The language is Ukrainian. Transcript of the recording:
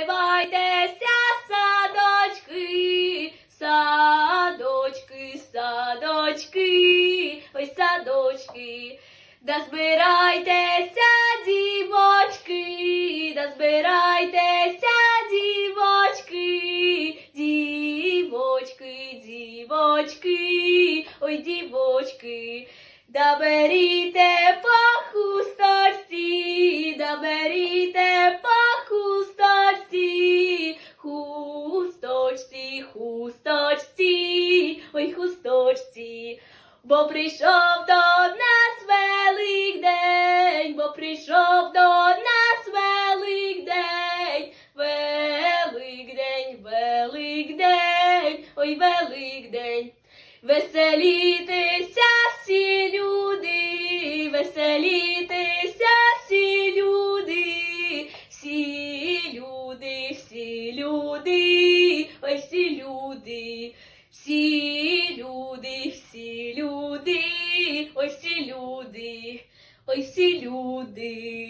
Розливайтеся, садочки, садочки, садочки, ой садочки, да збирайтеся, дівочки, да збирайтеся, дівочки, дівочки, дівочки, ой дівочки, да беріте по хусточці, да беріте. Хусточці, хусточці, ой, хусточці. Бо прийшов до нас Великдень, бо прийшов до нас Великдень, Великдень, Великдень, ой, Великдень. Веселітися всі люди, веселітися ой, всі люди. Всі люди, всі люди, ой всі люди, ой всі люди.